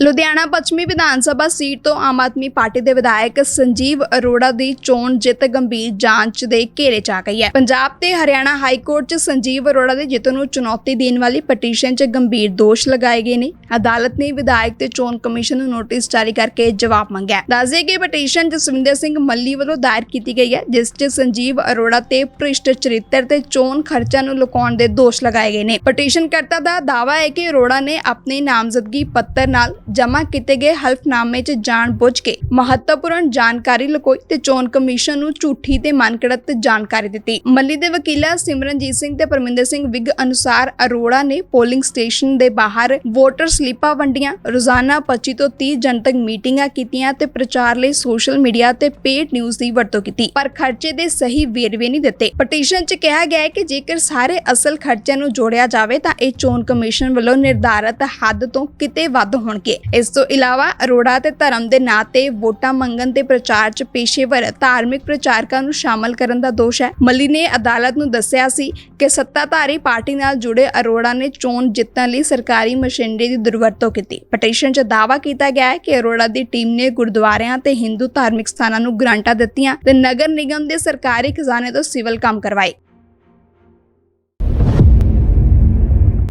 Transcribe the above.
ਲੁਧਿਆਣਾ ਪੱਛਮੀ ਵਿਧਾਨ ਸਭਾ ਸੀਟ ਤੋਂ ਆਮ ਆਦਮੀ ਪਾਰਟੀ ਦੇ ਵਿਧਾਇਕ ਸੰਜੀਵ ਅਰੋੜਾ ਦੀ ਚੋਣ ਜਿੱਤ ਗੰਭੀਰ ਜਾਂਚ ਦੇ ਘੇਰੇ 'ਚ ਆ ਗਈ ਹੈ। ਪੰਜਾਬ ਤੇ ਹਰਿਆਣਾ ਹਾਈ ਕੋਰਟ 'ਚ ਸੰਜੀਵ ਅਰੋੜਾ ਦੀ ਜਿੱਤ ਨੂੰ ਚੁਣੌਤੀ ਦੇਣ ਵਾਲੀ ਪਟੀਸ਼ਨ 'ਚ ਗੰਭੀਰ ਦੋਸ਼ ਲਗਾਏ ਗਏ ਨੇ। ਅਦਾਲਤ ਨੇ ਵਿਧਾਇਕ ਤੇ ਚੋਣ ਕਮਿਸ਼ਨ ਨੂੰ ਨੋਟਿਸ ਜਾਰੀ ਕਰਕੇ ਜਵਾਬ ਮੰਗਿਆ। ਦੱਸਦੇ ਕਿ ਪਟੀਸ਼ਨ ਜਸਵਿੰਦਰ ਸਿੰਘ ਮੱਲੀ ਵੱਲੋਂ ਦਾਇਰ ਕੀਤੀ ਗਈ ਹੈ, ਜਿਸ 'ਚ ਸੰਜੀਵ ਅਰੋੜਾ ਤੇ ਭ੍ਰਿਸ਼ਟ ਚਰਿੱਤਰ ਤੇ ਚੋਣ ਖਰਚਾ ਨੂੰ ਲੁਕਾਉਣ ਦੇ ਦੋਸ਼ ਲਗਾਏ ਗਏ ਨੇ। ਪਟੀਸ਼ਨਕਰਤਾ ਦਾ ਦਾਅਵਾ ਹੈ ਕਿ ਅਰੋੜਾ ਨੇ ਆਪਣੇ ਨਾਮਜ਼ਦਗੀ ਪੱਤਰ ਨਾਲ ਜਮ੍ਹਾਂ ਕੀਤੇ ਗਏ ਹਲਫਨਾਮੇ 'ਚ ਜਾਣਬੁੱਝ ਕੇ ਮਹੱਤਵਪੂਰਨ ਜਾਣਕਾਰੀ ਲੁਕੋਈ ਤੇ ਚੋਣ ਕਮਿਸ਼ਨ ਨੂੰ ਝੂਠੀ ਤੇ ਮਨਕੜਤ ਜਾਣਕਾਰੀ ਦਿੱਤੀ। ਮੱਲੀ ਦੇ ਵਕੀਲਾ ਸਿਮਰਨਜੀਤ ਸਿੰਘ ਤੇ ਪਰਮਿੰਦਰ ਸਿੰਘ ਵਿਗ ਅਨੁਸਾਰ ਅਰੋੜਾ ਨੇ ਪੋਲਿੰਗ ਸਟੇਸ਼ਨ ਦੇ ਬਾਹਰ ਵੋਟਰ ਸਲਿੱਪਾਂ ਵੰਡੀਆਂ, ਰੋਜ਼ਾਨਾ 25 ਤੋਂ 30 ਜਨਤਕ ਮੀਟਿੰਗਾਂ ਕੀਤੀਆਂ ਤੇ ਪ੍ਰਚਾਰ ਲਈ ਸੋਸ਼ਲ ਮੀਡੀਆ ਤੇ ਪੇਡ ਨਿਊਜ਼ ਦੀ ਵਰਤੋਂ ਕੀਤੀ, ਪਰ ਖਰਚੇ ਦੇ ਸਹੀ ਵੇਰਵੇ ਨਹੀਂ ਦਿੱਤੇ। ਪਟੀਸ਼ਨ 'ਚ ਕਿਹਾ ਗਿਆ ਹੈ ਕਿ ਜੇਕਰ ਸਾਰੇ ਅਸਲ ਖਰਚਿਆਂ ਨੂੰ ਜੋੜਿਆ ਜਾਵੇ ਤਾਂ ਇਹ ਚੋਣ ਕਮਿਸ਼ਨ ਵੱਲੋਂ ਨਿਰਧਾਰਤ ਹੱਦ ਤੋਂ ਕਿਤੇ ਵੱਧ ਹੋਣਗੇ। ਇਸ ਤੋਂ ਇਲਾਵਾ ਅਰੋੜਾ ਤੇ ਧਰਮ ਦੇ ਨਾਂ ਤੇ ਵੋਟਾਂ ਮੰਗਣ ਤੇ ਪ੍ਰਚਾਰ 'ਚ ਪੇਸ਼ੇਵਰ ਧਾਰਮਿਕ ਪ੍ਰਚਾਰਕਾਂ ਨੂੰ ਸ਼ਾਮਲ ਕਰਨ ਦਾ ਦੋਸ਼ ਹੈ। ਮੱਲੀ ਨੇ ਅਦਾਲਤ ਨੂੰ ਦੱਸਿਆ ਸੀ ਕਿ ਸੱਤਾਧਾਰੀ ਪਾਰਟੀ ਨਾਲ ਜੁੜੇ ਅਰੋੜਾ ਨੇ ਚੋਣ ਜਿੱਤਣ ਲਈ ਸਰਕਾਰੀ ਮਸ਼ੀਨਰੀ ਦੀ ਦੁਰਵਰਤੋਂ ਕੀਤੀ। ਪਟੀਸ਼ਨ 'ਚ ਦਾਅਵਾ ਕੀਤਾ ਗਿਆ ਹੈ ਕਿ ਅਰੋੜਾ ਦੀ ਟੀਮ ਨੇ ਗੁਰਦੁਆਰਿਆਂ ਤੇ ਹਿੰਦੂ ਧਾਰਮਿਕ ਸਥਾਨਾਂ ਨੂੰ ਗ੍ਰਾਂਟਾਂ ਦਿੱਤੀਆਂ ਤੇ ਨਗਰ ਨਿਗਮ ਦੇ ਸਰਕਾਰੀ ਖਜ਼ਾਨੇ ਤੋਂ ਸਿਵਲ ਕੰਮ ਕਰਵਾਏ।